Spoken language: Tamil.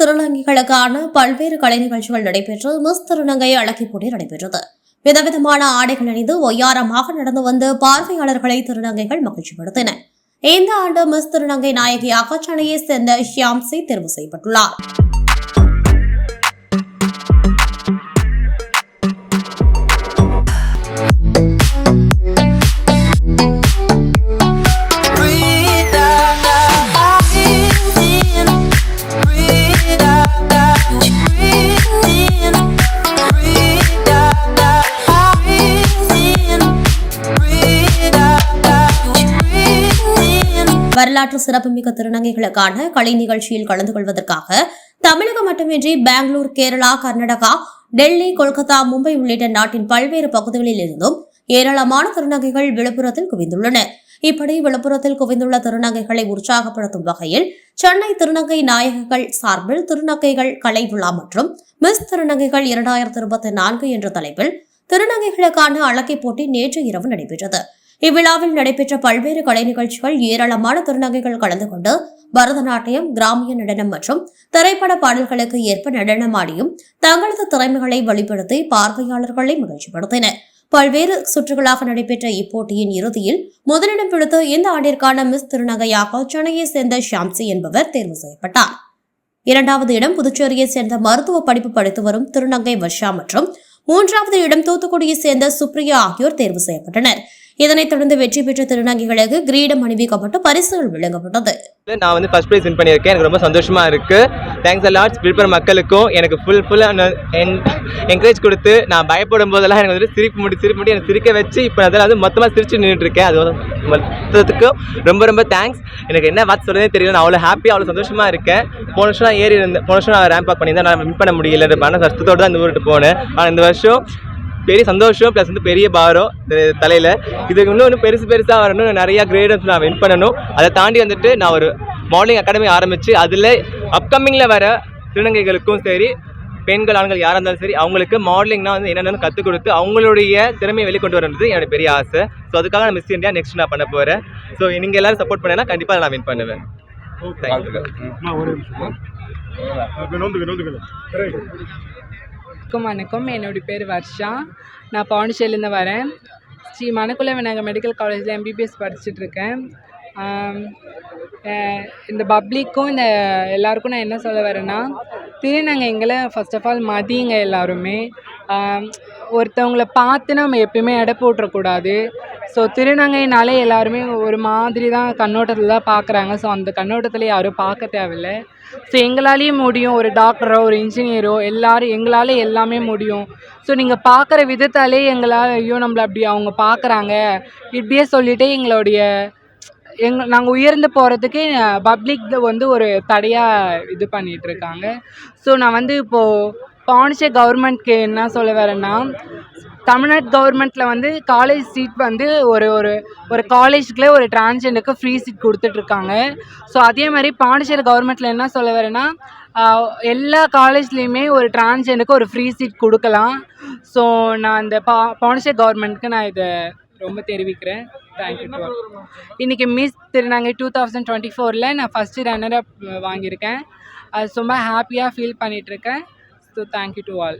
திருநங்கைகளுக்கான பல்வேறு கலை நிகழ்ச்சிகள் நடைபெற்று மிஸ் திருநங்கை அழகி போட்டி நடைபெற்றது. விதவிதமான ஆடைகள் அணிந்து ஒய்யாரமாக நடந்து வந்து பார்வையாளர்களை திருநங்கைகள் மகிழ்ச்சிப்படுத்தின. இந்த ஆண்டு மிஸ் திருநங்கை நாயகியாக சென்னையை சேர்ந்த ஷியாம்சி தேர்வு செய்யப்பட்டுள்ளார். வரலாற்று சிறப்புமிக்க திருநங்கைகளுக்கான கலை நிகழ்ச்சியில் கலந்து கொள்வதற்காக தமிழகம் மட்டுமின்றி பெங்களூர் கேரளா கர்நாடகா டெல்லி கொல்கத்தா மும்பை உள்ளிட்ட நாட்டின் பல்வேறு பகுதிகளில் இருந்தும் ஏராளமான திருநங்கைகள் விழுப்புரத்தில் குவிந்துள்ளனர் இப்படி விழுப்புரத்தில் குவிந்துள்ள திருநங்கைகளை உற்சாகப்படுத்தும் வகையில் சென்னை திருநங்கை நாயகர்கள் சார்பில் திருநங்கைகள் கலை விழா மற்றும் மிஸ் திருநங்கைகள் இரண்டாயிரத்தி இருபத்தி நான்கு என்ற தலைப்பில் திருநங்கைகளுக்கான அழகை போட்டி நேற்று இரவு நடைபெற்றது. இவ்விழாவில் நடைபெற்ற பல்வேறு கலை நிகழ்ச்சிகள் ஏராளமான திருநங்கைகள் கலந்து கொண்டு பரதநாட்டியம் கிராமிய நடனம் மற்றும் திரைப்பட பாடல்களுக்கு ஏற்ப நடனமாடியும் தங்களது திறமைகளை வெளிப்படுத்தி பார்வையாளர்களை மகிழ்ச்சிப்படுத்தின. பல்வேறு சுற்றுகளாக நடைபெற்ற இப்போட்டியின் இறுதியில் முதலிடம் பிடித்த இந்த ஆண்டிற்கான மிஸ் திருநங்கையாக சென்னையை சேர்ந்த ஷாம்சி என்பவர் தேர்வு செய்யப்பட்டார். இரண்டாவது இடம் புதுச்சேரியை சேர்ந்த மருத்துவ படிப்பு படித்து வரும் திருநங்கை வர்ஷா மற்றும் மூன்றாவது இடம் தூத்துக்குடியை சேர்ந்த சுப்ரியா ஆகியோர் தேர்வு செய்யப்பட்டனர். இதனைத் தொடர்ந்து வெற்றி பெற்ற திருநங்கைகளுக்கு கிரீடம் அணிவிக்கப்பட்டு பரிசுகள் வழங்கப்பட்டது. நான் வந்து ஃபர்ஸ்ட் ப்ரைஸ் வின் பண்ணியிருக்கேன். எனக்கு ரொம்ப சந்தோஷமா இருக்கு. தேங்க்ஸ் அலாட்ஸ் விழுப்புரம் மக்களுக்கும் எனக்கு ஃபுல் ஃபுல்லாக என்கரேஜ் கொடுத்து நான் பயப்படும் போதெல்லாம் எனக்கு வந்து சிரிப்பு முடி சிரிப்பு முடி எனக்கு சிரிக்க வச்சு இப்போ அதில் வந்து மொத்தமாக சிரிச்சு நின்றுட்டு இருக்கேன் அது மொத்தத்துக்கும் ரொம்ப ரொம்ப தேங்க்ஸ் எனக்கு என்ன வார்த்தை சொல்றதே தெரியல. நான் அவ்வளோ ஹாப்பி அவ்வளோ சந்தோஷமா இருக்கேன். போன வருஷம் நான் ஏறி இருந்தேன். போன வருஷம் நான் ரேம்ப் அப் பண்ணியிருந்தேன். நான் வின் பண்ண முடியல மன கஷ்டத்தோடு தான் இந்த ஊருக்கு போனேன். ஆனால் இந்த வருஷம் பெரிய சந்தோஷம் ப்ளஸ் வந்து பெரிய பாரம் தலையில். இதுக்கு இன்னும் பெருசு பெருசாக வரணும் நிறையா கிரேடம்ஸ் நான் வின் பண்ணணும். அதை தாண்டி வந்துட்டு நான் ஒரு மாடலிங் அகாடமி ஆரம்பித்து அதில் அப்கமிங்கில் வர திருநங்கைகளுக்கும் சரி பெண்கள் ஆண்கள் யாராக இருந்தாலும் சரி அவங்களுக்கு மாடலிங்னா வந்து என்னென்னு கற்றுக் கொடுத்து அவங்களுடைய திறமையை வெளிக்கொண்டு வரது என்னோட பெரிய ஆசை. ஸோ அதுக்காக நான் மிஸ் இந்தியா நெக்ஸ்ட் நான் பண்ண போகிறேன் ஸோ நீங்கள் எல்லோரும் சப்போர்ட் பண்ணேன்னா கண்டிப்பாக நான் வின் பண்ணுவேன். தேங்க்யூ வணக்கம் வணக்கம். என்னுடைய பேர் வர்ஷா. நான் பாண்டிச்சேரிலேருந்து வரேன். ஸ்ரீ மணக்குள விநாயகர் மெடிக்கல் காலேஜில் எம்பிபிஎஸ் படிச்சுட்ருக்கேன். இந்த பப்ளிக்கும் இந்த எல்லாருக்கும் நான் என்ன சொல்ல வரேன்னா திருநங்கை எங்களை ஃபர்ஸ்ட் ஆஃப் ஆல் மதியுங்க எல்லாருமே. ஒருத்தவங்களை ஒருத்தவங்கள பார்த்து நம்ம எப்பயுமே எடை போட்டுறக்கூடாது. ஸோ திருநங்கைனாலே எல்லாருமே ஒரு மாதிரி தான் கண்ணோட்டத்தில் தான் பார்க்குறாங்க ஸோ அந்த கண்ணோட்டத்தில் யாரும் பார்க்க தேவையில்ல. ஸோ எங்களாலேயும் முடியும். ஒரு டாக்டரோ ஒரு இன்ஜினியரோ எல்லாரும் எங்களால் எல்லாமே முடியும். ஸோ நீங்கள் பார்க்குற விதத்தாலே எங்களால் ஐயோ நம்மளை அப்படி அவங்க பார்க்குறாங்க. இப்படியே சொல்லிட்டு எங்களுடைய எங்க நாங்கள் உயர்ந்து போகிறதுக்கு பப்ளிக் வந்து ஒரு தடையாக இது பண்ணிகிட்டு இருக்காங்க. ஸோ நான் வந்து இப்போது பாண்டிச்சேரி கவர்மெண்ட்க்கு என்ன சொல்ல வரேன்னா தமிழ்நாடு கவர்மெண்ட்டில் வந்து காலேஜ் சீட் வந்து ஒரு ஒரு ஒரு காலேஜுக்குள்ளே ஒரு டிரான்ஸ்ஜெண்டருக்கு ஃப்ரீ சீட் கொடுத்துட்ருக்காங்க. ஸோ அதே மாதிரி பாண்டிச்சேரி கவர்மெண்ட்டில் என்ன சொல்ல வரேன்னா எல்லா காலேஜ்லேயுமே ஒரு டிரான்ஸ்ஜெண்டருக்கு ஒரு ஃப்ரீ சீட் கொடுக்கலாம். ஸோ நான் இந்த பா பாண்டிச்சேரி கவர்மெண்ட்க்கு நான் இதை ரொம்ப தெரிவிக்கிறேன். தேங்க்யூ இன்றைக்கி Miss Thirunangai two thousand twenty ஃபோரில் நான் ஃபஸ்ட்டு ரன்னர் அப் வாங்கியிருக்கேன். அது ரொம்ப ஹாப்பியாக ஃபீல் பண்ணிகிட்ருக்கேன் ஸோ தேங்க்யூ டு ஆல்